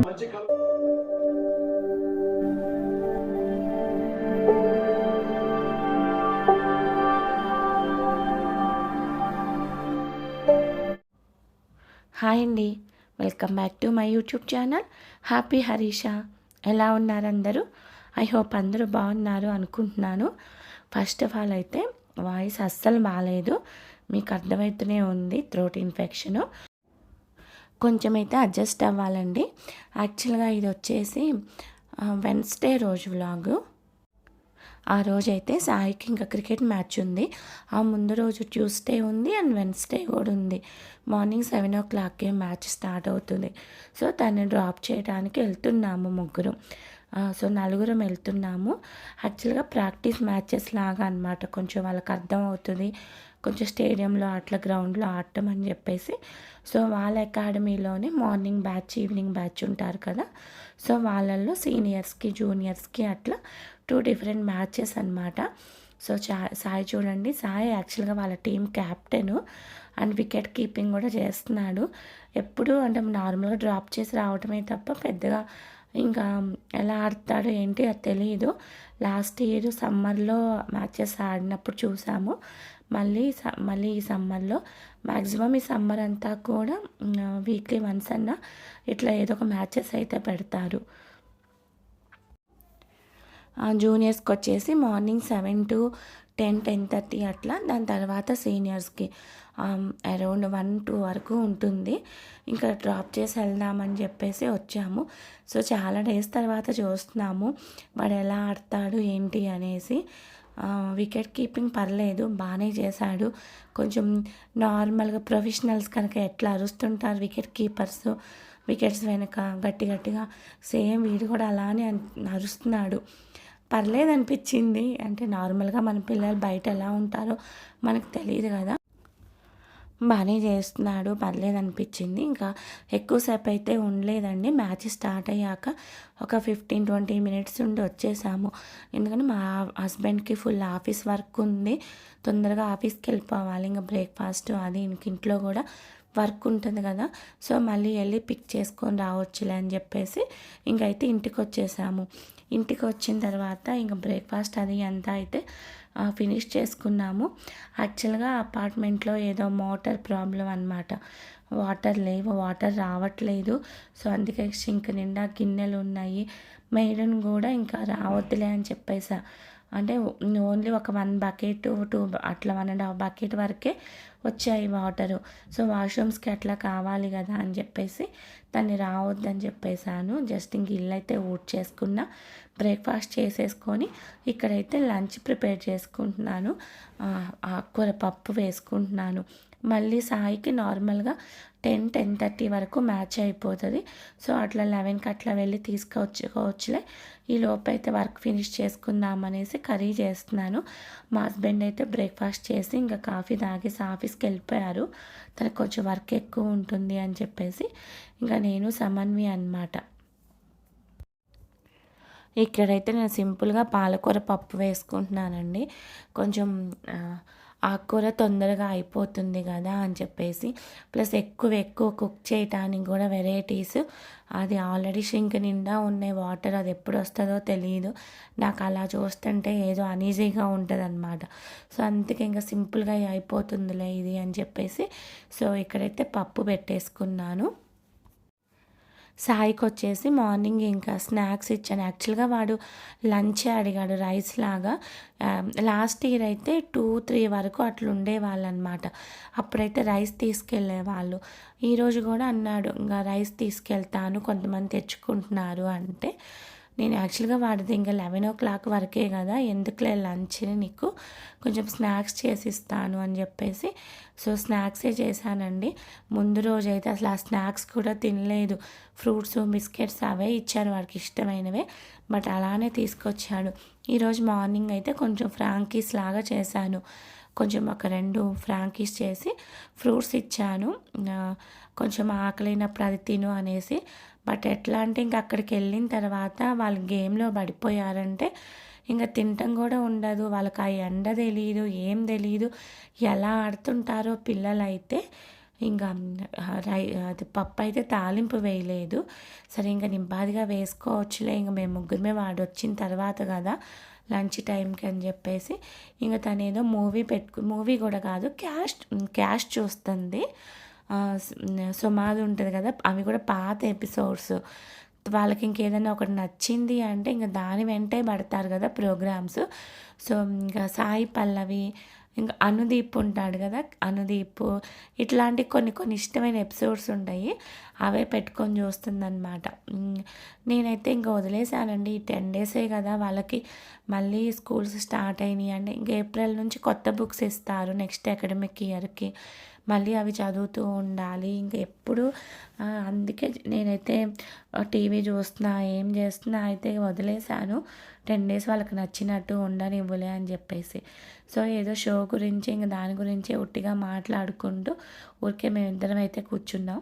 Hi అండి. Welcome back to my YouTube channel. Happy Harisha. ఎలా ఉన్నారు అందరూ? ఐ హోప్ అందరూ బాగున్నారు అనుకుంటున్నాను. ఫస్ట్ ఆఫ్ ఆల్ అయితే వాయిస్ అస్సలు బాగాలేదు మీకు అర్థమవుతూనే ఉంది థ్రోట్ ఇన్ఫెక్షను. కొంచెం అయితే అడ్జస్ట్ అవ్వాలండి. యాక్చువల్గా ఇది వచ్చేసి వెన్స్డే రోజు వ్లాగు ఆ రోజైతే సాయికి ఇంకా క్రికెట్ మ్యాచ్ ఉంది. ఆ ముందు రోజు ట్యూస్డే ఉంది అండ్ వెన్స్డే కూడా ఉంది. మార్నింగ్ సెవెన్ ఓ క్లాక్కే మ్యాచ్ స్టార్ట్ అవుతుంది. సో తను డ్రాప్ చేయడానికి వెళ్తున్నాము ముగ్గురు. సో నలుగురం వెళ్తున్నాము. యాక్చువల్గా ప్రాక్టీస్ మ్యాచెస్ లాగా అనమాట కొంచెం వాళ్ళకి అర్థం అవుతుంది. కొంచెం స్టేడియంలో అట్లా గ్రౌండ్లో ఆడటం అని చెప్పేసి సో వాళ్ళ అకాడమీలోనే మార్నింగ్ బ్యాచ్ ఈవినింగ్ బ్యాచ్ ఉంటారు కదా. సో వాళ్ళల్లో సీనియర్స్కి జూనియర్స్కి అట్లా టూ డిఫరెంట్ మ్యాచెస్ అనమాట సో చా సాయి చూడండి. సాయి యాక్చువల్గా వాళ్ళ team captain and wicket keeping కూడా చేస్తున్నాడు. ఎప్పుడు అంటే నార్మల్గా డ్రాప్ చేసి రావటమే తప్ప పెద్దగా ఇంకా ఎలా ఆడతాడో ఏంటి అది తెలియదు లాస్ట్ ఇయర్ సమ్మర్లో మ్యాచెస్ ఆడినప్పుడు చూసాము. మళ్ళీ మళ్ళీ ఈ సమ్మర్లో మ్యాక్సిమం ఈ సమ్మర్ అంతా కూడా వీక్లీ వన్స్ అన్న ఇట్లా ఏదో ఒక మ్యాచెస్ అయితే పెడతారు. జూనియర్స్కి వచ్చేసి morning seven to ten ten thirty అట్లా. దాని తర్వాత సీనియర్స్కి అరౌండ్ వన్ టూ వరకు ఉంటుంది. ఇంకా డ్రాప్ చేసి వెళ్దామని చెప్పేసి వచ్చాము. సో చాలా డేస్ తర్వాత చూస్తున్నాము. వాడు ఎలా ఆడతాడు ఏంటి అనేసి. వికెట్ కీపింగ్ పర్లేదు బాగానే చేశాడు. కొంచెం నార్మల్గా ప్రొఫెషనల్స్ కనుక ఎట్లా అరుస్తుంటారు వికెట్ కీపర్స్ వికెట్స్ వెనక గట్టి గట్టిగా. సేమ్ వీడు కూడా అలానే అరుస్తున్నాడు. పర్లేదు అనిపించింది అంటే నార్మల్గా మన పిల్లలు బయట ఎలా ఉంటారో మనకు తెలియదు కదా. బాగానే చేస్తున్నాడు పర్లేదు అనిపించింది. ఇంకా ఎక్కువసేపు అయితే ఉండలేదండి. మ్యాచ్ స్టార్ట్ అయ్యాక ఒక ఫిఫ్టీన్ ట్వంటీ మినిట్స్ ఉండి వచ్చేసాము. ఎందుకంటే మా హస్బెండ్కి ఫుల్ ఆఫీస్ వర్క్ ఉంది. తొందరగా ఆఫీస్కి వెళ్ళిపోవాలి. ఇంకా బ్రేక్ఫాస్ట్ అది ఇంక ఇంట్లో కూడా వర్క్ ఉంటుంది కదా. సో మళ్ళీ వెళ్ళి పిక్ చేసుకొని రావచ్చులే అని చెప్పేసి ఇంకైతే ఇంటికి వచ్చేసాము ఇంటికి వచ్చిన తర్వాత ఇంకా బ్రేక్ఫాస్ట్ అది అంతా అయితే ఫినిష్ చేసుకున్నాము. యాక్చువల్గా అపార్ట్మెంట్లో ఏదో మోటార్ ప్రాబ్లం అనమాట వాటర్ లేవు వాటర్ రావట్లేదు. సో అందుకే సింక్ నిండా గిన్నెలు ఉన్నాయి. మేడన్ కూడా ఇంకా రావద్దులే అని చెప్పేసా. అంటే ఓన్లీ ఒక వన్ బకెట్ టూ అట్లా వన్ అండ్ హాఫ్ బకెట్ వరకే వచ్చాయి వాటరు సో వాష్రూమ్స్కి అట్లా కావాలి కదా అని చెప్పేసి దాన్ని రావద్దని చెప్పేశాను జస్ట్ ఇంక ఇల్లు అయితే ఊట్ చేసుకున్న బ్రేక్ఫాస్ట్ చేసేసుకొని ఇక్కడైతే లంచ్ ప్రిపేర్ చేసుకుంటున్నాను. ఆకుకూర పప్పు వేసుకుంటున్నాను. మళ్ళీ సాయికి నార్మల్గా టెన్ టెన్ థర్టీ వరకు మ్యాచ్ అయిపోతుంది. సో అట్లా లెవెన్కి అట్లా వెళ్ళి తీసుకొచ్చుకోవచ్చులే. ఈ లోపైతే అయితే వర్క్ ఫినిష్ చేసుకుందాం అనేసి కర్రీ చేస్తున్నాను. మా హస్బెండ్ అయితే బ్రేక్ఫాస్ట్ చేసి ఇంకా కాఫీ తాగేసి ఆఫీస్కి వెళ్ళిపోయారు. తనకు కొంచెం వర్క్ ఎక్కువ ఉంటుంది అని చెప్పేసి ఇంకా నేను సమన్వి అనమాట ఇక్కడైతే నేను సింపుల్గా పాలకూర పప్పు వేసుకుంటున్నానండి. కొంచెం ఆకుకూర తొందరగా అయిపోతుంది కదా అని చెప్పేసి. ప్లస్ ఎక్కువ ఎక్కువ కుక్ చేయటానికి కూడా వెరైటీస్. అది ఆల్రెడీ షింక్ నిండా ఉన్నాయి వాటర్ అది ఎప్పుడు వస్తుందో తెలియదు నాకు అలా చూస్తుంటే ఏదో అనీజీగా ఉంటుంది అనమాట సో అందుకే ఇంకా సింపుల్గా అయిపోతుందిలే ఇది అని చెప్పేసి. సో ఇక్కడైతే పప్పు పెట్టేసుకున్నాను. సాయికి వచ్చేసి మార్నింగ్ ఇంకా స్నాక్స్ ఇచ్చాను. యాక్చువల్గా వాడు లంచే అడిగాడు రైస్ లాగా. లాస్ట్ ఇయర్ అయితే టూ త్రీ వరకు అట్లా ఉండేవాళ్ళు అనమాట అప్పుడైతే రైస్ తీసుకెళ్ళే వాళ్ళు ఈరోజు కూడా అన్నాడు ఇంకా రైస్ తీసుకెళ్తాను కొంతమంది తెచ్చుకుంటున్నారు అంటే. నేను యాక్చువల్గా వాడిది ఇంకా లెవెన్ ఓ క్లాక్ వరకే కదా ఎందుకులే లంచ్ని నీకు కొంచెం స్నాక్స్ చేసి ఇస్తాను అని చెప్పేసి. సో స్నాక్సే చేశానండి. ముందు రోజు అయితే అసలు ఆ స్నాక్స్ కూడా తినలేదు. ఫ్రూట్స్ బిస్కెట్స్ అవే ఇచ్చారు వాడికి ఇష్టమైనవే బట్ అలానే తీసుకొచ్చాడు. ఈరోజు మార్నింగ్ అయితే కొంచెం ఫ్రాంకీస్ లాగా చేశాను. కొంచెం ఒక రెండు ఫ్రాంకీస్ చేసి ఫ్రూట్స్ ఇచ్చాను. కొంచెం ఆకలైనప్పుడు అది తిను అనేసి. బట్ ఎట్లా అంటే ఇంక అక్కడికి వెళ్ళిన తర్వాత వాళ్ళు గేమ్లో పడిపోయారంటే ఇంకా తినటం కూడా ఉండదు. వాళ్ళకి ఆ ఎండ తెలియదు ఏం తెలియదు ఎలా ఆడుతుంటారో పిల్లలు అయితే ఇంకా రై అది పప్పు అయితే తాలింపు వేయలేదు. సరే ఇంకా నింపాదిగా వేసుకోవచ్చులే ఇంక మేము ముగ్గురమే వాడు వచ్చిన తర్వాత కదా లంచ్ టైంకి అని చెప్పేసి ఇంకా తనేదో మూవీ పెట్టుకు మూవీ కూడా కాదు క్యాష్ క్యాష్ చూస్తుంది. సుమాది ఉంటుంది కదా అవి కూడా పాత ఎపిసోడ్స్. వాళ్ళకి ఇంకేదైనా ఒకటి నచ్చింది అంటే ఇంకా దాని వెంటే పడతారు కదా ప్రోగ్రామ్స్. సో ఇంకా సాయి పల్లవి ఇంకా అనుదీప్ ఉంటాడు కదా అనుదీప్. ఇట్లాంటి కొన్ని కొన్ని ఇష్టమైన ఎపిసోడ్స్ ఉంటాయి. అవే పెట్టుకొని చూస్తుందన్నమాట. నేనైతే ఇంకా వదిలేసానండి ఈ టెన్ డేసే కదా వాళ్ళకి మళ్ళీ స్కూల్స్ స్టార్ట్ అయినాయి అంటే ఇంకా ఏప్రిల్ నుంచి కొత్త బుక్స్ ఇస్తారు నెక్స్ట్ అకాడమిక్ ఇయర్కి. మళ్ళీ అవి చదువుతూ ఉండాలి. ఇంకా ఎప్పుడు అందుకే నేనైతే టీవీ చూస్తున్నా ఏం చేస్తున్నా అయితే వదిలేశాను. టెన్ డేస్ వాళ్ళకి నచ్చినట్టు ఉండనివ్వలే అని చెప్పేసి. సో ఏదో షో గురించి ఇంక దాని గురించి ఉట్టిగా మాట్లాడుకుంటూ ఊరికే మేమిద్దరం అయితే కూర్చున్నాం.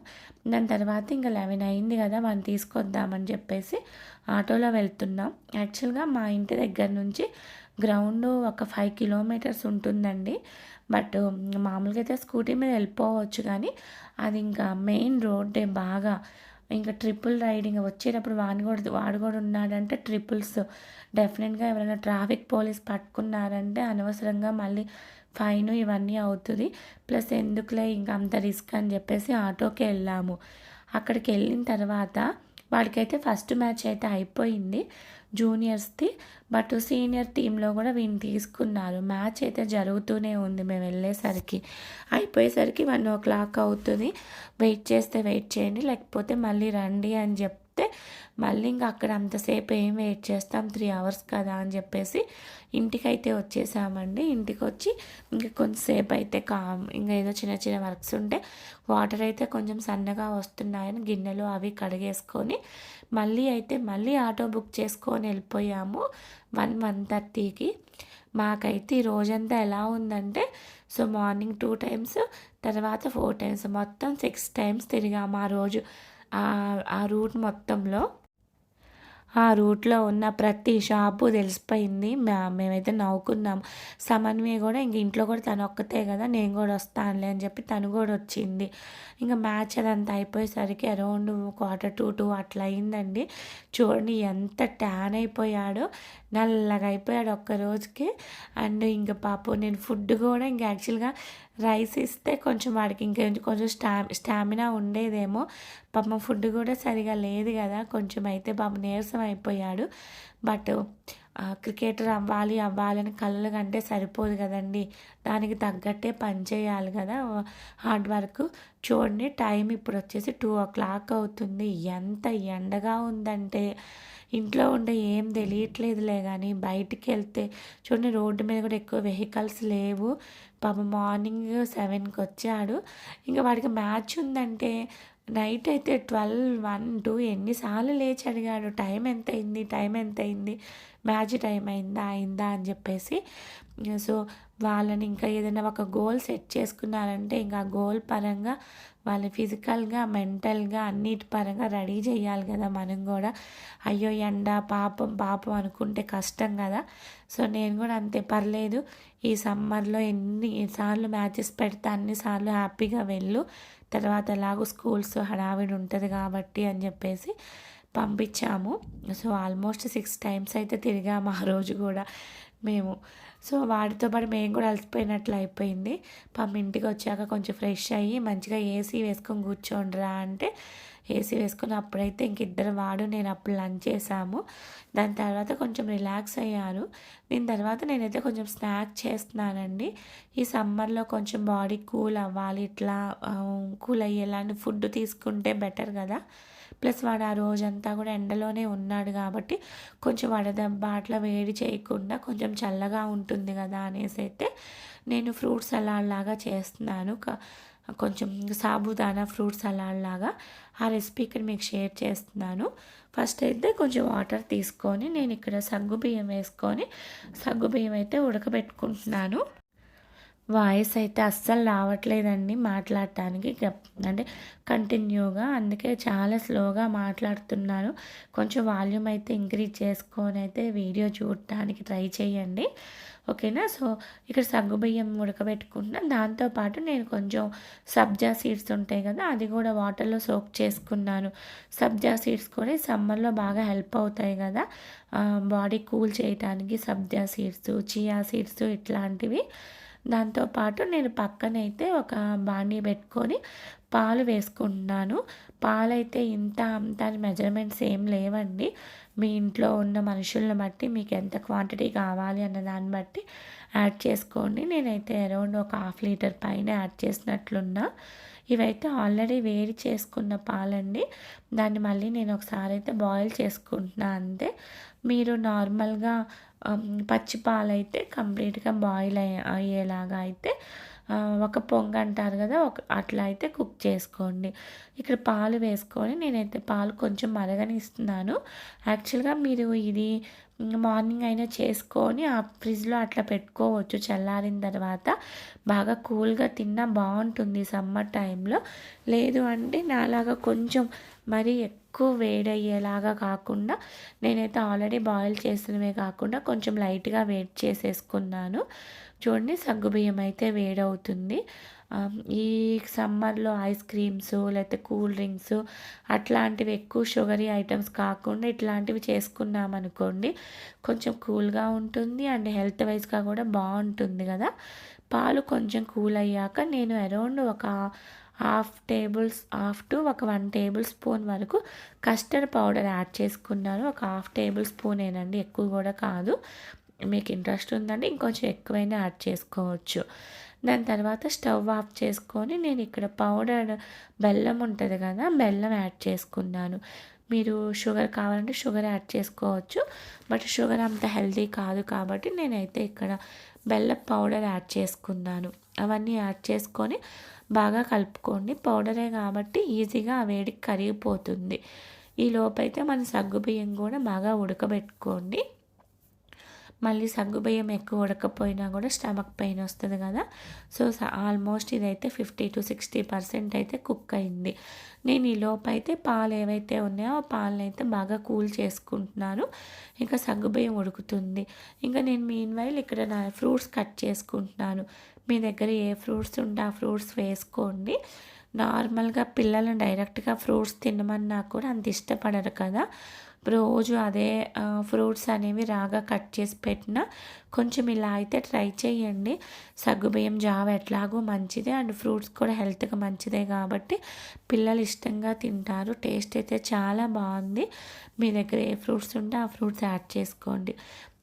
దాని తర్వాత ఇంకా లెవెన్ అయింది కదా మనం తీసుకొద్దామని చెప్పేసి ఆటోలో వెళ్తున్నాం. యాక్చువల్గా మా ఇంటి దగ్గర నుంచి గ్రౌండ్ ఒక ఫైవ్ కిలోమీటర్స్ ఉంటుందండి. బట్ మామూలుగా అయితే స్కూటీ మీద వెళ్ళిపోవచ్చు కానీ అది ఇంకా మెయిన్ రోడ్డే బాగా. ఇంకా ట్రిపుల్ రైడింగ్ వచ్చేటప్పుడు వాడిని కూడా వాడు కూడా ఉన్నాడంటే ట్రిపుల్స్. డెఫినెట్గా ఎవరైనా ట్రాఫిక్ పోలీస్ పట్టుకున్నారంటే అనవసరంగా మళ్ళీ ఫైన్ ఇవన్నీ అవుతుంది. ప్లస్ ఎందుకులే ఇంకా అంత రిస్క్ అని చెప్పేసి ఆటోకి వెళ్ళాము. అక్కడికి వెళ్ళిన తర్వాత వాడికైతే ఫస్ట్ మ్యాచ్ అయితే అయిపోయింది. జూనియర్స్ది బట్ సీనియర్ టీంలో కూడా వీళ్ళు తీసుకున్నారు. మ్యాచ్ అయితే జరుగుతూనే ఉంది. మేము వెళ్ళేసరికి అయిపోయేసరికి వన్ ఓ క్లాక్ అవుతుంది. వెయిట్ చేస్తే వెయిట్ చేయండి లేకపోతే మళ్ళీ రండి అని చెప్తే మళ్ళీ ఇంకా అక్కడ అంతసేపు ఏం వెయిట్ చేస్తాం త్రీ అవర్స్ కదా అని చెప్పేసి ఇంటికైతే వచ్చేసామండి. ఇంటికి వచ్చి ఇంకా కొంతసేపు అయితే కా ఇంకా ఏదో చిన్న చిన్న వర్క్స్ ఉంటే వాటర్ అయితే కొంచెం సన్నగా వస్తున్నాయని గిన్నెలు అవి కడిగేసుకొని మళ్ళీ అయితే మళ్ళీ ఆటో బుక్ చేసుకొని వెళ్ళిపోయాము వన్ వన్ థర్టీకి. మాకైతే ఈ రోజంతా ఎలా ఉందంటే సో మార్నింగ్ టూ టైమ్స్ తర్వాత ఫోర్ టైమ్స్ మొత్తం సిక్స్ టైమ్స్ తిరిగాము ఆ రోజు. ఆ రూట్ మొత్తంలో ఆ రూట్లో ఉన్న ప్రతి షాపు తెలిసిపోయింది. మేమైతే నవ్వుకున్నాం. సమన్వయ కూడా ఇంక ఇంట్లో కూడా తను ఒక్కతే కదా నేను కూడా వస్తానులే అని చెప్పి తను కూడా వచ్చింది. ఇంకా మ్యాచ్ అదంతా అయిపోయేసరికి అరౌండ్ క్వార్టర్ టూ టూ అట్లా అయిందండి. చూడండి ఎంత ట్యాన్ అయిపోయాడో. నల్లగా అయిపోయాడు ఒక్క రోజుకి. అండ్ ఇంకా పాపం నేను ఫుడ్ కూడా ఇంకా యాక్చువల్గా రైస్ ఇస్తే కొంచెం వాడికి ఇంకా కొంచెం స్టా స్టామినా ఉండేదేమో. పాపం ఫుడ్ కూడా సరిగా లేదు కదా కొంచెం అయితే పాపం నీరసం అయిపోయాడు. బట్ క్రికెటర్ అవ్వాలి అవ్వాలని కళ్ళు కంటే సరిపోదు కదండి. దానికి తగ్గట్టే పని చేయాలి కదా. Hard work. చూడండి టైం ఇప్పుడు వచ్చేసి టూ ఓ క్లాక్ అవుతుంది. ఎంత ఎండగా ఉందంటే ఇంట్లో ఉండే ఏం తెలియట్లేదులే కానీ బయటికి వెళ్తే చూడండి రోడ్డు మీద కూడా ఎక్కువ వెహికల్స్ లేవు. పాప మార్నింగ్ సెవెన్కి వచ్చాడు. ఇంకా వాడికి మ్యాచ్ ఉందంటే నైట్ అయితే ట్వెల్వ్ వన్ టూ ఎన్నిసార్లు లేచి అడిగాడు టైం ఎంత అయింది టైం ఎంత అయింది మ్యాచ్ టైం అయిందా అయిందా అని చెప్పేసి సో వాళ్ళని ఇంకా ఏదైనా ఒక గోల్ సెట్ చేసుకున్నారంటే ఇంకా గోల్ పరంగా వాళ్ళని ఫిజికల్గా మెంటల్గా అన్నిటి పరంగా రెడీ చేయాలి కదా మనం కూడా. అయ్యో ఎండ పాపం పాపం అనుకుంటే కష్టం కదా. సో నేను కూడా అంతే పర్లేదు. ఈ సమ్మర్లో ఎన్ని సార్లు మ్యాచెస్ పెడితే అన్నిసార్లు హ్యాపీగా వెళ్ళు. తర్వాత ఎలాగో స్కూల్స్ హడావిడి ఉంటుంది కాబట్టి అని చెప్పేసి పంపించాము. సో ఆల్మోస్ట్ సిక్స్ టైమ్స్ అయితే తిరిగాము ఆ రోజు కూడా మేము. సో వాడితో పాటు మేము కూడా అలసిపోయినట్లు అయిపోయింది. పాప ఇంటికి వచ్చాక కొంచెం ఫ్రెష్ అయ్యి మంచిగా ఏసీ వేసుకొని కూర్చోండిరా అంటే ఏసీ వేసుకుని అప్పుడైతే ఇంక ఇద్దరు వాడు నేను అప్పుడు లంచ్ చేసాము. దాని తర్వాత కొంచెం రిలాక్స్ అయ్యారు. దీని తర్వాత నేనైతే కొంచెం స్నాక్ చేస్తున్నానండి. ఈ సమ్మర్లో కొంచెం బాడీ కూల్ అవ్వాలి ఇట్లా కూల్ అయ్యేలాంటి ఫుడ్ తీసుకుంటే బెటర్ కదా. ప్లస్ వాడు ఆ రోజంతా కూడా ఎండలోనే ఉన్నాడు కాబట్టి కొంచెం వడదెబ్బ అట్లా వేడి చేయకుండా కొంచెం చల్లగా ఉంటుంది కదా అనేసి అయితే నేను ఫ్రూట్ సలాడ్ లాగా చేస్తున్నాను. కొంచెం సాబుదానా ఫ్రూట్ సలాడ్ లాగా ఆ రెసిపీ ఇక్కడ మీకు షేర్ చేస్తున్నాను. ఫస్ట్ అయితే కొంచెం వాటర్ తీసుకొని నేను ఇక్కడ సగ్గు బియ్యం వేసుకొని సగ్గు బియ్యం అయితే ఉడకబెట్టుకుంటున్నాను. వాయిస్ అయితే అస్సలు రావట్లేదండి మాట్లాడటానికి. అంటే కంటిన్యూగా అందుకే చాలా స్లోగా మాట్లాడుతున్నాను కొంచెం వాల్యూమ్ అయితే ఇంక్రీజ్ చేసుకొని అయితే వీడియో చూడటానికి ట్రై చేయండి. ఓకేనా? సో ఇక్కడ సగ్గుబియ్యం ఉడకబెట్టుకుంటున్నా. దాంతోపాటు నేను కొంచెం సబ్జా సీడ్స్ ఉంటాయి కదా అది కూడా వాటర్లో సోక్ చేసుకున్నాను. సబ్జా సీడ్స్ కూడా సమ్మర్లో బాగా హెల్ప్ అవుతాయి కదా. బాడీ కూల్ చేయడానికి సబ్జా సీడ్స్ చియా సీడ్స్ ఇట్లాంటివి. దాంతోపాటు నేను పక్కనైతే ఒక బాణీ పెట్టుకొని పాలు వేసుకుంటున్నాను. పాలైతే ఇంత అంత మెజర్మెంట్స్ ఏం లేవండి. మీ ఇంట్లో ఉన్న మనుషులను బట్టి మీకు ఎంత క్వాంటిటీ కావాలి అన్న దాన్ని బట్టి యాడ్ చేసుకోండి. నేనైతే అరౌండ్ ఒక హాఫ్ లీటర్ పైన యాడ్ చేసినట్లున్నా. ఇవైతే ఆల్రెడీ వేడి చేసుకున్న పాలండి. దాన్ని మళ్ళీ నేను ఒకసారి అయితే బాయిల్ చేసుకుంటున్నా అంతే. మీరు నార్మల్గా పచ్చి పాలైతే కంప్లీట్గా బాయిల్ అయ్యేలాగా అయితే ఒక పొంగ అంటారు కదా ఒక అట్లా అయితే కుక్ చేసుకోండి. ఇక్కడ పాలు వేసుకొని నేనైతే పాలు కొంచెం మరగనిస్తున్నాను. యాక్చువల్గా మీరు ఇది మార్నింగ్ అయినా చేసుకొని ఆ ఫ్రిడ్జ్లో అట్లా పెట్టుకోవచ్చు. చల్లారిన తర్వాత బాగా కూల్గా తిన్నా బాగుంటుంది సమ్మర్ టైంలో లేదు అంటే నాలాగా కొంచెం మరీ ఎక్కువ వేడయ్యేలాగా కాకుండా నేనైతే ఆల్రెడీ బాయిల్ చేసినవే కాకుండా కొంచెం లైట్గా వేడి చేసేసుకున్నాను. చూడండి సగ్గుబియ్యం అయితే వేడవుతుంది. ఈ సమ్మర్లో ఐస్ క్రీమ్స్ లేకపోతే కూల్ డ్రింక్స్ అట్లాంటివి ఎక్కువ షుగరీ ఐటమ్స్ కాకుండా ఇట్లాంటివి చేసుకున్నామనుకోండి కొంచెం కూల్గా ఉంటుంది అండ్ హెల్త్ వైజ్గా కూడా బాగుంటుంది కదా. పాలు కొంచెం కూల్ అయ్యాక నేను అరౌండ్ ఒక హాఫ్ టేబుల్స్ హాఫ్ టు ఒక వన్ టేబుల్ స్పూన్ వరకు కస్టర్డ్ పౌడర్ యాడ్ చేసుకున్నాను. ఒక హాఫ్ టేబుల్ స్పూనేనండి ఎక్కువ కూడా కాదు. మీకు ఇంట్రెస్ట్ ఉందంటే ఇంకొంచెం ఎక్కువైనా యాడ్ చేసుకోవచ్చు. దాని తర్వాత స్టవ్ ఆఫ్ చేసుకొని నేను ఇక్కడ పౌడర్ బెల్లం ఉంటుంది కదా బెల్లం యాడ్ చేసుకున్నాను. మీరు షుగర్ కావాలంటే షుగర్ యాడ్ చేసుకోవచ్చు బట్ షుగర్ అంత హెల్తీ కాదు కాబట్టి నేనైతే ఇక్కడ బెల్లం పౌడర్ యాడ్ చేసుకున్నాను. అవన్నీ యాడ్ చేసుకొని బాగా కలుపుకోండి. పౌడరే కాబట్టి ఈజీగా ఆ వేడికి కరిగిపోతుంది. ఈ లోపైతే మన సగ్గుబియ్యం కూడా బాగా ఉడకబెట్టుకోండి. మళ్ళీ సగ్గుబియ్యం ఎక్కువ ఉడకపోయినా కూడా స్టమక్ పెయిన్ వస్తుంది కదా. సో ఆల్మోస్ట్ ఇదైతే ఫిఫ్టీ టు సిక్స్టీ పర్సెంట్ అయితే కుక్ అయింది. నేను ఈ లోపైతే పాలు ఏవైతే ఉన్నాయో ఆ పాలను అయితే బాగా కూల్ చేసుకుంటున్నాను. ఇంకా సగ్గుబియ్యం ఉడుకుతుంది. ఇంకా నేను మీన్ వైల్ ఇక్కడ నా ఫ్రూట్స్ కట్ చేసుకుంటున్నాను. మీ దగ్గర ఏ ఫ్రూట్స్ ఉంటే ఆ ఫ్రూట్స్ వేసుకోండి. నార్మల్గా పిల్లలు డైరెక్ట్గా ఫ్రూట్స్ తినమన్నా కూడా అంత ఇష్టపడరు కదా. రోజు అదే ఫ్రూట్స్ అనేవి రాగా కట్ చేసి పెట్టిన కొంచెం ఇలా అయితే ట్రై చేయండి. సగ్గుబియ్యం జావ ఎట్లాగో మంచిదే అండ్ ఫ్రూట్స్ కూడా హెల్త్కి మంచిదే కాబట్టి పిల్లలు ఇష్టంగా తింటారు. టేస్ట్ అయితే చాలా బాగుంది. మీ దగ్గర ఏ ఫ్రూట్స్ ఉంటే ఆ ఫ్రూట్స్ యాడ్ చేసుకోండి.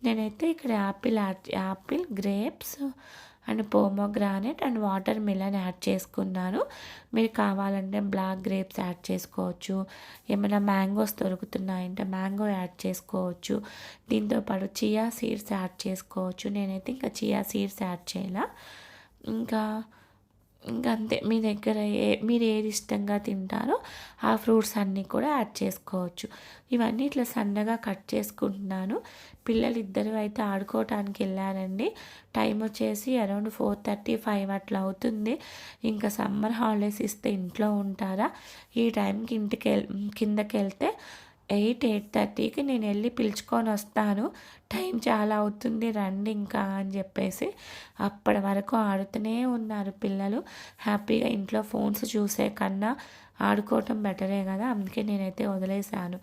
నేనైతే ఇక్కడ apple add apple grapes and pomegranate and watermelon add చేసుకున్నాను. మీరు కావాలంటే బ్లాక్ గ్రేప్స్ యాడ్ చేసుకోవచ్చు. ఏమైనా మ్యాంగోస్ దొరుకుతున్నాయంటే మ్యాంగో యాడ్ చేసుకోవచ్చు. దీంతో పాటు చియా సీడ్స్ యాడ్ చేసుకోవచ్చు. నేనైతే ఇంకా చియా సీడ్స్ యాడ్ చేయాల. ఇంకా ఇంకంతే. అంతే మీ దగ్గర ఏ మీరు ఏది ఇష్టంగా తింటారో ఆ ఫ్రూట్స్ అన్నీ కూడా యాడ్ చేసుకోవచ్చు. ఇవన్నీ ఇట్లా సన్నగా కట్ చేసుకుంటున్నాను. పిల్లలు ఇద్దరు అయితే ఆడుకోవటానికి వెళ్ళారండి. టైం వచ్చేసి అరౌండ్ ఫోర్ థర్టీ ఫైవ్ అట్లా అవుతుంది. ఇంకా సమ్మర్ హాలిడేస్ ఇస్తే ఇంట్లో ఉంటారా? ఈ టైంకి ఇంటికి కిందకి వెళ్తే ఎయిట్ ఎయిట్ థర్టీకి నేను వెళ్ళి పిలుచుకొని వస్తాను. టైం చాలా అవుతుంది రండి ఇంకా అని చెప్పేసి అప్పటి వరకు ఆడుతూనే ఉన్నారు పిల్లలు. హ్యాపీగా ఇంట్లో ఫోన్స్ చూసే కన్నా ఆడుకోవటం బెటరే కదా అందుకే నేనైతే వదిలేశాను.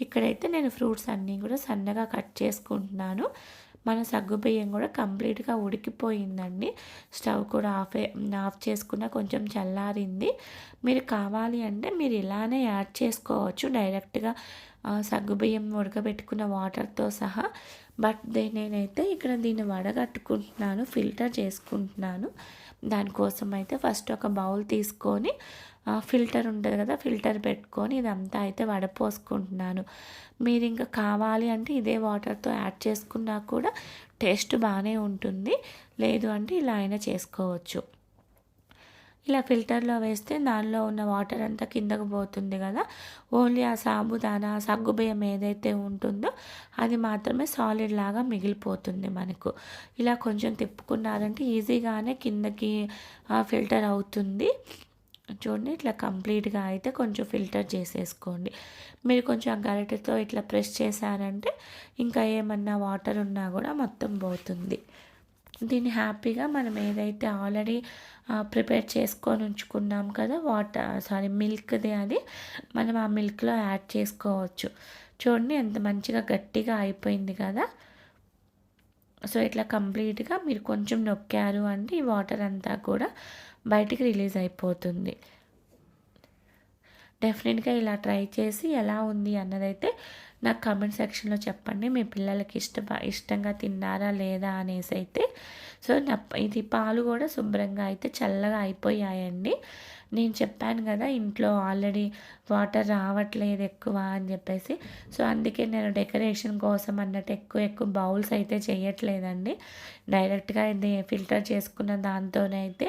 ఇక్కడైతే నేను ఫ్రూట్స్ అన్నీ కూడా సన్నగా కట్ చేసుకుంటున్నాను. మన సగ్గుబియ్యం కూడా కంప్లీట్గా ఉడికిపోయిందండి. స్టవ్ కూడా ఆఫ్ ఆఫ్ చేసుకున్న కొంచెం చల్లారింది. మీరు కావాలి అంటే మీరు ఇలానే యాడ్ చేసుకోవచ్చు. డైరెక్ట్గా సగ్గుబియ్యం ఉడకబెట్టుకున్న వాటర్తో సహా. బట్ నేనైతే ఇక్కడ దీన్ని వడగట్టుకుంటున్నాను ఫిల్టర్ చేసుకుంటున్నాను. దానికోసం అయితే ఫస్ట్ ఒక బౌల్ తీసుకొని ఫిల్టర్ ఉంటుంది కదా ఫిల్టర్ పెట్టుకొని ఇదంతా అయితే వడపోసుకుంటున్నాను. మీరు ఇంకా కావాలి అంటే ఇదే వాటర్తో యాడ్ చేసుకున్నా కూడా టేస్ట్ బాగానే ఉంటుంది. లేదు అంటే ఇలా అయినా చేసుకోవచ్చు. ఇలా ఫిల్టర్లో వేస్తే దానిలో ఉన్న వాటర్ అంతా కిందకు పోతుంది కదా. ఓన్లీ ఆ సాబుదానా సగ్గుబియ్యం ఏదైతే ఉంటుందో అది మాత్రమే సాలిడ్ లాగా మిగిలిపోతుంది మనకు. ఇలా కొంచెం తిప్పుకున్నారంటే ఈజీగానే కిందకి ఫిల్టర్ అవుతుంది. చూడండి ఇట్లా కంప్లీట్గా అయితే కొంచెం ఫిల్టర్ చేసేసుకోండి. మీరు కొంచెం గరిటెతో ఇట్లా ప్రెస్ చేశారంటే ఇంకా ఏమన్నా వాటర్ ఉన్నా కూడా మొత్తం పోతుంది. దీన్ని హ్యాపీగా మనం ఏదైతే ఆల్రెడీ ప్రిపేర్ చేసుకొని ఉంచుకున్నాం కదా వాటర్ సారీ మిల్క్ది అది మనం ఆ మిల్క్లో యాడ్ చేసుకోవచ్చు. చూడండి ఎంత మంచిగా గట్టిగా అయిపోయింది కదా. సో ఇట్లా కంప్లీట్గా మీరు కొంచెం నొక్కారు అంటే ఈ వాటర్ అంతా కూడా బయటికి రిలీజ్ అయిపోతుంది. డెఫినెట్గా ఇలా ట్రై చేసి ఎలా ఉంది అన్నదైతే నాకు కమెంట్ సెక్షన్లో చెప్పండి. మీ పిల్లలకి ఇష్ట ఇష్టంగా తిన్నారా లేదా అనేసి అయితే. సో నా ఇది పాలు కూడా శుభ్రంగా అయితే చల్లగా అయిపోయాయండి. నేను చెప్పాను కదా ఇంట్లో ఆల్రెడీ వాటర్ రావట్లేదు ఎక్కువ అని చెప్పేసి. సో అందుకే నేను డెకరేషన్ కోసం అన్నట్టు ఎక్కువ ఎక్కువ బౌల్స్ అయితే చేయట్లేదండి. డైరెక్ట్గా ఇది ఫిల్టర్ చేసుకున్న దాంతోనే అయితే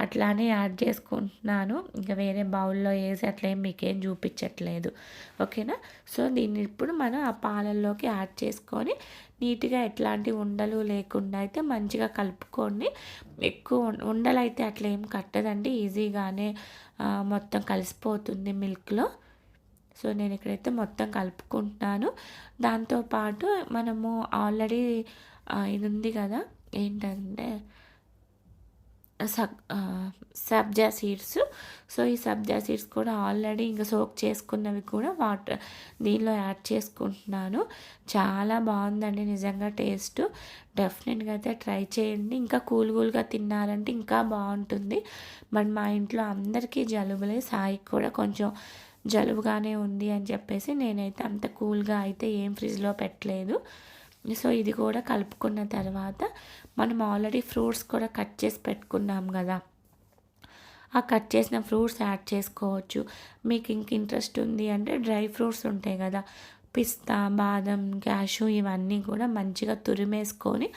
అట్లానే యాడ్ చేసుకుంటున్నాను. ఇంకా వేరే బౌల్లో వేసి అట్లా ఏం మీకేం చూపించట్లేదు. ఓకేనా? సో దీన్ని ఇప్పుడు మనం ఆ పాలల్లోకి యాడ్ చేసుకొని నీట్గా ఎట్లాంటి ఉండలు లేకుండా అయితే మంచిగా కలుపుకొని ఎక్కువ ఉండలు అయితే అట్లా ఏం కట్టదండి. ఈజీగానే మొత్తం కలిసిపోతుంది మిల్క్లో. సో నేను ఇక్కడైతే మొత్తం కలుపుకుంటున్నాను. దాంతోపాటు మనము ఆల్రెడీ ఇది ఉంది కదా ఏంటంటే సబ్జా సీడ్స్. సో ఈ సబ్జా సీడ్స్ కూడా ఆల్రెడీ ఇంకా సోక్ చేసుకున్నవి కూడా వాటర్ దీనిలో యాడ్ చేసుకుంటున్నాను. చాలా బాగుందండి నిజంగా టేస్ట్. డెఫినెట్గా అయితే ట్రై చేయండి. ఇంకా కూల్ కూల్గా తిన్నారంటే ఇంకా బాగుంటుంది. బట్ మా ఇంట్లో అందరికీ జలుబులే సాయికి కూడా కొంచెం జలుబుగానే ఉంది అని చెప్పేసి నేనైతే అంత కూల్గా అయితే ఏం ఫ్రిడ్జ్లో పెట్టలేదు. సో ఇది కూడా కలుపుకున్న తర్వాత మనం ఆల్రెడీ ఫ్రూట్స్ కూడా కట్ చేసి పెట్టుకున్నాం కదా. ఆ కట్ చేసిన ఫ్రూట్స్ యాడ్ చేసుకోవచ్చు. మీకు ఇంక ఇంట్రెస్ట్ ఉంది అంటే డ్రై ఫ్రూట్స్ ఉంటాయి కదా. పిస్తా బాదం క్యాషు ఇవన్నీ కూడా మంచిగా తురిమేసుకొని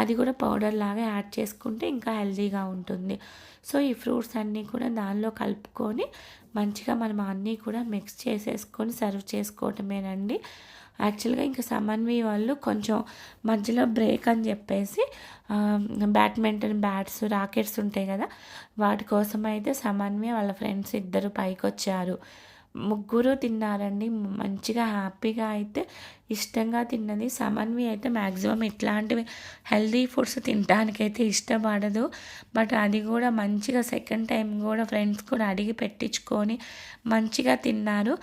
అది కూడా పౌడర్ లాగా యాడ్ చేసుకుంటే ఇంకా హెల్తీగా ఉంటుంది. సో ఈ ఫ్రూట్స్ అన్నీ కూడా దానిలో కలుపుకొని మంచిగా మనం అన్నీ కూడా మిక్స్ చేసేసుకొని సర్వ్ చేసుకోవటమేనండి. యాక్చువల్గా ఇంకా సమన్వి వాళ్ళు కొంచెం మధ్యలో బ్రేక్ అని చెప్పేసి బ్యాడ్మింటన్ బ్యాట్స్ రాకెట్స్ ఉంటాయి కదా వాటి కోసం అయితే సమన్వి వాళ్ళ ఫ్రెండ్స్ ఇద్దరు పైకి వచ్చారు ముగ్గురు తిన్నారండి. మంచిగా హ్యాపీగా అయితే ఇష్టంగా తిన్నది. సమన్వి అయితే మ్యాక్సిమం ఇట్లాంటివి హెల్దీ ఫుడ్స్ తినడానికైతే ఇష్టపడదు. బట్ అది కూడా మంచిగా సెకండ్ టైం కూడా ఫ్రెండ్స్ కూడా అడిగి పెట్టించుకొని మంచిగా తిన్నారు.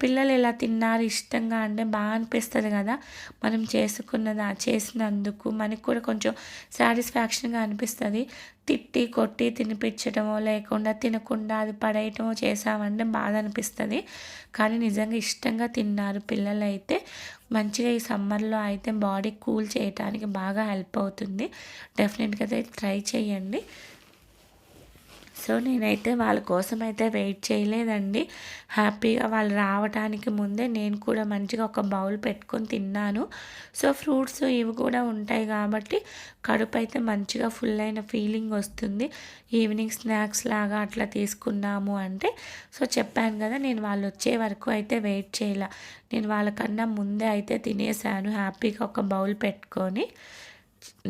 పిల్లలు ఎలా తిన్నారు ఇష్టంగా అంటే బాగా అనిపిస్తుంది కదా. మనం చేసుకున్నదా చేసినందుకు మనకు కూడా కొంచెం సాటిస్ఫాక్షన్గా అనిపిస్తుంది. తిట్టి కొట్టి తినిపించడమో లేకుండా తినకుండా అది పడేయటమో చేసామంటే బాధ అనిపిస్తుంది. కానీ నిజంగా ఇష్టంగా తిన్నారు పిల్లలు అయితే మంచిగా ఈ సమ్మర్లో అయితే బాడీ కూల్ చేయడానికి బాగా హెల్ప్ అవుతుంది. డెఫినెట్గా అయితే ట్రై చేయండి. సో నేనైతే వాళ్ళ కోసం అయితే వెయిట్ చేయలేదండి. హ్యాపీగా వాళ్ళు రావడానికి ముందే నేను కూడా మంచిగా ఒక బౌల్ పెట్టుకొని తిన్నాను. సో ఫ్రూట్స్ ఇవి కూడా ఉంటాయి కాబట్టి కడుపు అయితే మంచిగా ఫుల్ అయిన ఫీలింగ్ వస్తుంది. ఈవినింగ్ స్నాక్స్ లాగా అట్లా తీసుకున్నాము అంటే సో చెప్పాను కదా నేను వాళ్ళు వచ్చే వరకు అయితే వెయిట్ చేయాల. నేను వాళ్ళకన్నా ముందే అయితే తినేసాను హ్యాపీగా ఒక బౌల్ పెట్టుకొని.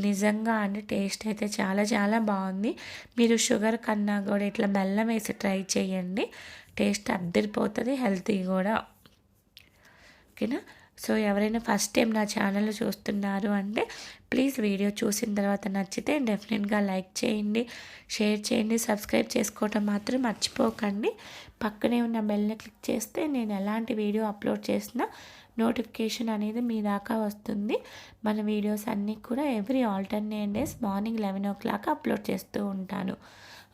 నిజంగా అంటే టేస్ట్ అయితే చాలా చాలా బాగుంది. మీరు షుగర్ కన్నా కూడా ఇట్లా బెల్లం వేసి ట్రై చేయండి. టేస్ట్ అద్దరిపోతుంది హెల్తీ కూడా. ఓకేనా? సో ఎవరైనా ఫస్ట్ టైం నా ఛానల్ చూస్తున్నారు అంటే ప్లీజ్ వీడియో చూసిన తర్వాత నచ్చితే డెఫినెట్గా లైక్ చేయండి షేర్ చేయండి సబ్స్క్రైబ్ చేసుకోవటం మాత్రం మర్చిపోకండి. పక్కనే ఉన్న బెల్ని క్లిక్ చేస్తే నేను ఎలాంటి వీడియో అప్లోడ్ చేసినా నోటిఫికేషన్ అనేది మీ దాకా వస్తుంది. మన వీడియోస్ అన్నీ కూడా every alternate days morning eleven o'clock upload చేస్తూ ఉంటాను.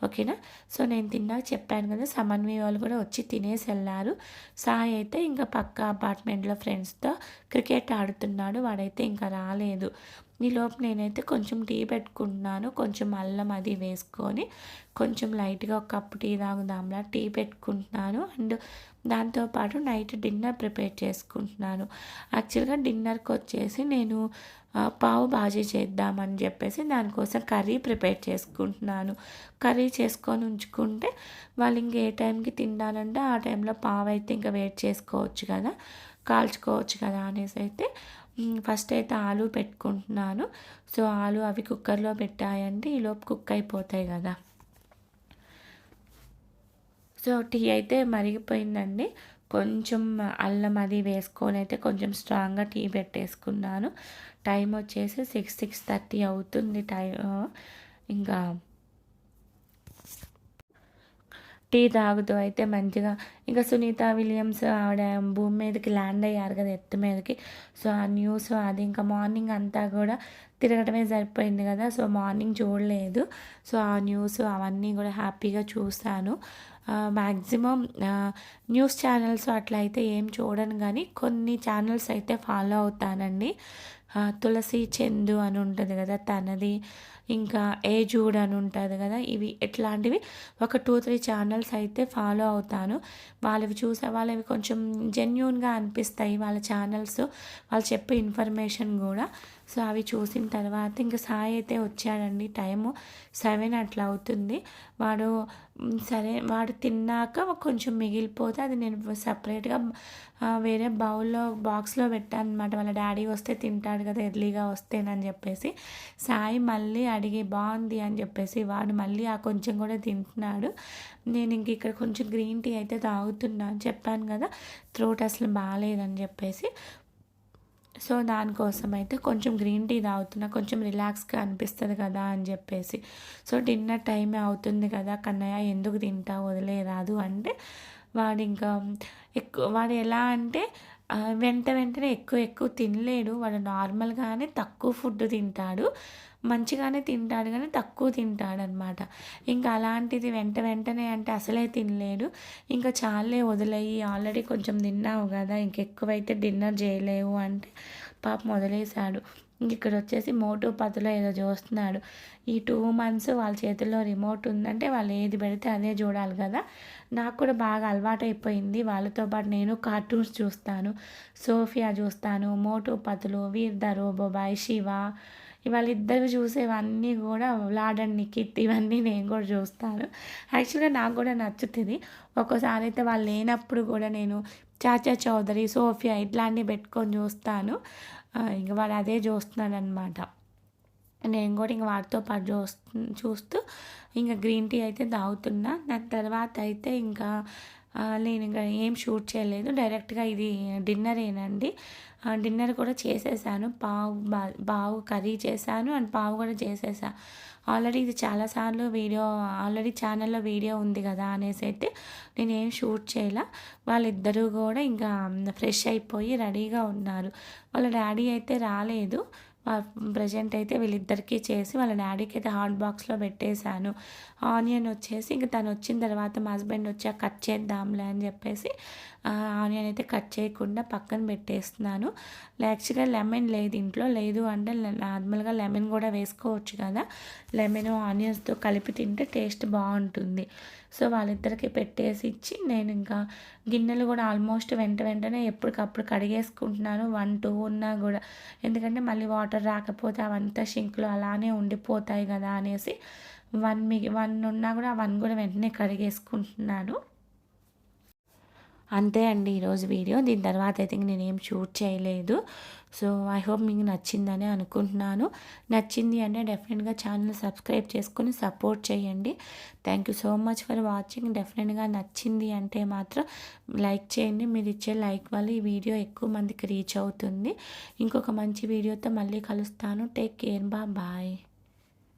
ఓకేనా? సో నేను తిన్నాక చెప్పాను కదా సమన్వయ వాళ్ళు కూడా వచ్చి తినేసి వెళ్ళారు. సాయి అయితే ఇంకా పక్క అపార్ట్మెంట్లో ఫ్రెండ్స్తో క్రికెట్ ఆడుతున్నాడు వాడైతే ఇంకా రాలేదు. ఈలోపు నేనైతే కొంచెం టీ పెట్టుకుంటున్నాను. కొంచెం అల్లం అది వేసుకొని కొంచెం లైట్గా ఒక కప్పు టీ తాగుదాంలా టీ పెట్టుకుంటున్నాను. అండ్ దాంతోపాటు నైట్ డిన్నర్ ప్రిపేర్ చేసుకుంటున్నాను. యాక్చువల్గా డిన్నర్కి వచ్చేసి నేను పావు బాజీ చేద్దామని చెప్పేసి దానికోసం కర్రీ ప్రిపేర్ చేసుకుంటున్నాను. కర్రీ చేసుకొని ఉంచుకుంటే వాళ్ళు ఇంక ఏ టైంకి తినాలంటే ఆ టైంలో పావు అయితే ఇంకా వెయిట్ చేసుకోవచ్చు కదా కాల్చుకోవచ్చు కదా అనేసి అయితే ఫస్ట్ అయితే ఆలు పెట్టుకుంటున్నాను. సో ఆలు అవి కుక్కర్లో పెట్టాయంటే ఈలోపు కుక్ అయిపోతాయి కదా. సో టీ అయితే మరిగిపోయిందండి. కొంచెం అల్లం అది వేసుకొని అయితే కొంచెం స్ట్రాంగ్గా టీ పెట్టేసుకున్నాను. టైం వచ్చేసి సిక్స్ సిక్స్ థర్టీ అవుతుంది టైం ఇంకా టీ తాగుతూ అయితే మంచిగా ఇంకా సునీత విలియమ్స్ ఆవిడ భూమి మీదకి ల్యాండ్ అయ్యారు కదా ఎత్తు మీదకి. సో ఆ న్యూస్ అది ఇంకా మార్నింగ్ అంతా కూడా తిరగటమే సరిపోయింది కదా. సో మార్నింగ్ చూడలేదు. సో ఆ న్యూస్ అవన్నీ కూడా హ్యాపీగా చూస్తాను. మ్యాక్సిమం న్యూస్ ఛానల్స్ అట్లా అయితే ఏం చూడను కానీ కొన్ని ఛానల్స్ అయితే ఫాలో అవుతానండి. తులసి చందు అని ఉంటుంది కదా తనది. ఇంకా ఏ అని ఉంటుంది కదా ఇవి ఎట్లాంటివి? ఒక టూ త్రీ ఛానల్స్ అయితే ఫాలో అవుతాను. వాళ్ళవి చూసే వాళ్ళవి కొంచెం జెన్యున్గా అనిపిస్తాయి వాళ్ళ ఛానల్స్ వాళ్ళు చెప్పే ఇన్ఫర్మేషన్ కూడా. సో అవి చూసిన తర్వాత ఇంకా సాయి అయితే వచ్చాడండి. టైము సెవెన్ అట్లా అవుతుంది. వాడు సరే వాడు తిన్నాక కొంచెం మిగిలిపోతే అది నేను సపరేట్గా వేరే బౌల్లో బాక్స్లో పెట్టాను అనమాట వాళ్ళ డాడీ వస్తే తింటాడు కదా ఎర్లీగా వస్తేనని చెప్పేసి. సాయి మళ్ళీ అడిగి బాగుంది అని చెప్పేసి వాడు మళ్ళీ ఆ కొంచెం కూడా తింటున్నాడు. నేను ఇంక ఇక్కడ కొంచెం గ్రీన్ టీ అయితే తాగుతున్నాను చెప్పాను కదా త్రోట్ అసలు బాగాలేదని చెప్పేసి సో దానికోసం అయితే కొంచెం గ్రీన్ టీ తాగుతున్నా కొంచెం రిలాక్స్గా అనిపిస్తుంది కదా అని చెప్పేసి. సో డిన్నర్ టైమే అవుతుంది కదా కన్నయ్య ఎందుకు తింటా వదిలేరాదు అంటే వాడు ఇంకా ఎక్కువ వాడు ఎలా అంటే వెంట వెంటనే ఎక్కువ ఎక్కువ తినలేడు. వాడు నార్మల్గానే తక్కువ ఫుడ్ తింటాడు. మంచిగానే తింటాడు కానీ తక్కువ తింటాడు అనమాట ఇంకా అలాంటిది వెంట వెంటనే అంటే అసలే తినలేడు. ఇంకా చాలే వదిలేయి. ఆల్రెడీ కొంచెం తిన్నావు కదా ఇంకెక్కువైతే డిన్నర్ చేయలేవు అంటే పాప మొదలేశాడు ఇక్కడ వచ్చేసి మోటు పతులో ఏదో చూస్తున్నాడు. ఈ టూ మంత్స్ వాళ్ళ చేతిలో రిమోట్ ఉందంటే వాళ్ళు ఏది పెడితే అదే చూడాలి కదా. నాకు కూడా బాగా అలవాటు అయిపోయింది వాళ్ళతో పాటు నేను కార్టూన్స్ చూస్తాను. సోఫియా చూస్తాను. మోటు పతులు వీర్ రోబోబాయ్ శివ వాళ్ళిద్దరు చూసేవన్నీ కూడా లాడ్ అండ్ నికిత్ ఇవన్నీ నేను కూడా చూస్తాను. యాక్చువల్గా నాకు కూడా నచ్చుతుంది. ఒక్కోసారి అయితే వాళ్ళు లేనప్పుడు కూడా నేను చాచా చౌదరి సోఫియా ఇట్లాంటివి పెట్టుకొని చూస్తాను. ఇంక వాడు అదే చూస్తున్నాడు అనమాట నేను కూడా ఇంక వాటితో పాటు చూస్తూ చూస్తూ ఇంకా గ్రీన్ టీ అయితే తాగుతున్నా. దాని తర్వాత అయితే ఇంకా నేను ఇంకా ఏం షూట్ చేయలేదు. డైరెక్ట్గా ఇది డిన్నర్ ఏనండి డిన్నర్ కూడా చేసేసాను. పావు బావు కర్రీ చేశాను అండ్ పావు కూడా చేసేసా. ఆల్రెడీ ఇది చాలాసార్లు వీడియో ఆల్రెడీ ఛానల్లో వీడియో ఉంది కదా అనేసి అయితే నేను ఏం షూట్ చేయాల. వాళ్ళిద్దరూ కూడా ఇంకా ఫ్రెష్ అయిపోయి రెడీగా ఉన్నారు. వాళ్ళ డాడీ అయితే రాలేదు. ప్రజెంట్ అయితే వీళ్ళిద్దరికీ చేసి వాళ్ళ డాడీకి అయితే హాట్ బాక్స్లో పెట్టేశాను. ఆనియన్ వచ్చేసి ఇంకా తను వచ్చిన తర్వాత మా హస్బెండ్ వచ్చి కట్ చేద్దాంలే అని చెప్పేసి ఆనియన్ అయితే కట్ చేయకుండా పక్కన పెట్టేస్తున్నాను. యాక్చువల్గా లెమన్ లేదు ఇంట్లో లేదు అంటే నార్మల్గా లెమన్ కూడా వేసుకోవచ్చు కదా. లెమన్ ఆనియన్స్తో కలిపి తింటే టేస్ట్ బాగుంటుంది. సో వాళ్ళిద్దరికి పెట్టేసి ఇచ్చి నేను ఇంకా గిన్నెలు కూడా ఆల్మోస్ట్ వెంట వెంటనే ఎప్పటికప్పుడు కడిగేసుకుంటున్నాను. వన్ టూ ఉన్నా కూడా. ఎందుకంటే మళ్ళీ వాటర్ రాకపోతే అవంతా షింక్లో అలానే ఉండిపోతాయి కదా అనేసి వన్ మిగి వన్ ఉన్నా కూడా వన్ కూడా వెంటనే కడిగేసుకుంటున్నాను. అంతే అండి ఈరోజు వీడియో. దీని తర్వాత అయితే నేను ఏం షూట్ చేయలేదు. సో ఐ హోప్ మీకు నచ్చిందని అనుకుంటున్నాను. నచ్చింది అంటే డెఫినెట్గా ఛానల్ సబ్స్క్రైబ్ చేసుకొని సపోర్ట్ చేయండి. Thank you so much for watching డెఫినెట్గా నచ్చింది అంటే మాత్రం లైక్ చేయండి. మీరు ఇచ్చే లైక్ వల్ల ఈ వీడియో ఎక్కువ మందికి రీచ్ అవుతుంది. ఇంకొక మంచి వీడియోతో మళ్ళీ కలుస్తాను. టేక్ కేర్ బా బాయ్